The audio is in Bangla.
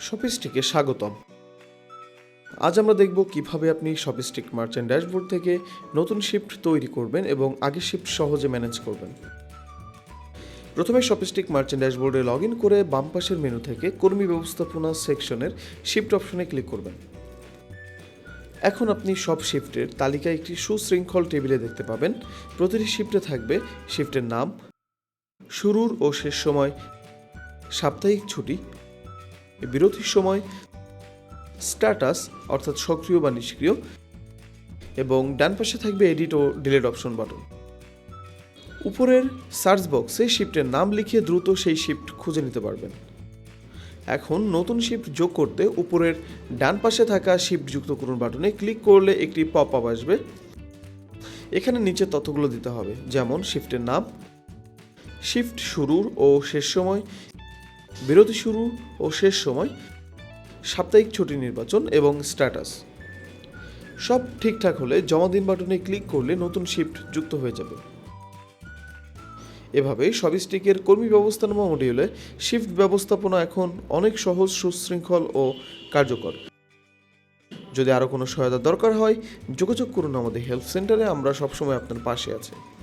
শপিস্টিকে স্বাগতম। আজ আমরা দেখব কীভাবে আপনি শপিস্টিক মার্চেন্ট ড্যাশবোর্ড থেকে নতুন শিফট তৈরি করবেন এবং আগের শিফট সহজে ম্যানেজ করবেন। প্রথমে শপিস্টিক মার্চেন্ট ড্যাশবোর্ডে লগ ইন করে বাম পাশের মেনু থেকে কর্মী ব্যবস্থাপনা সেকশনের শিফট অপশনে ক্লিক করবেন। এখন আপনি সব শিফটের তালিকা একটি সুশৃঙ্খল টেবিলে দেখতে পাবেন। প্রতিটি শিফটে থাকবে শিফটের নাম, শুরুর ও শেষ সময়, সাপ্তাহিক ছুটি বিরতির সময় স্ট্যাটাস, অর্থাৎ সক্রিয় বা নিষ্ক্রিয়, এবং ডান পাশে থাকবে এডিট ও ডিলেট অপশন বাটন। উপরের সার্চ বক্সে শিফটের নাম লিখে দ্রুত সেই শিফট খুঁজে নিতে পারবেন। এখন নতুন শিফট যোগ করতে উপরের ডান পাশে থাকা শিফট যুক্ত করুন বাটনে ক্লিক করলে একটি পপ আপ আসবে। এখানে নিচে তথ্যগুলো দিতে হবে, যেমন শিফটের নাম, শিফট শুরুর ও শেষ সময় বিরতি শুরু ও শেষ সময়, সাপ্তাহিক ছুটি নির্বাচন এবং স্ট্যাটাস। সব ঠিকঠাক হলে জমা দিন বাটনে ক্লিক করলে নতুন শিফট যুক্ত হয়ে যাবে। এভাবে সবিস্টিকের কর্মী ব্যবস্থাপনা মডিউলে শিফট ব্যবস্থাপনা এখন অনেক সহজ, সুশৃঙ্খল ও কার্যকর। যদি আরও কোনো সহায়তা দরকার হয়, যোগাযোগ করুন আমাদের হেল্প সেন্টারে, আমরা সবসময় আপনার পাশে আছি।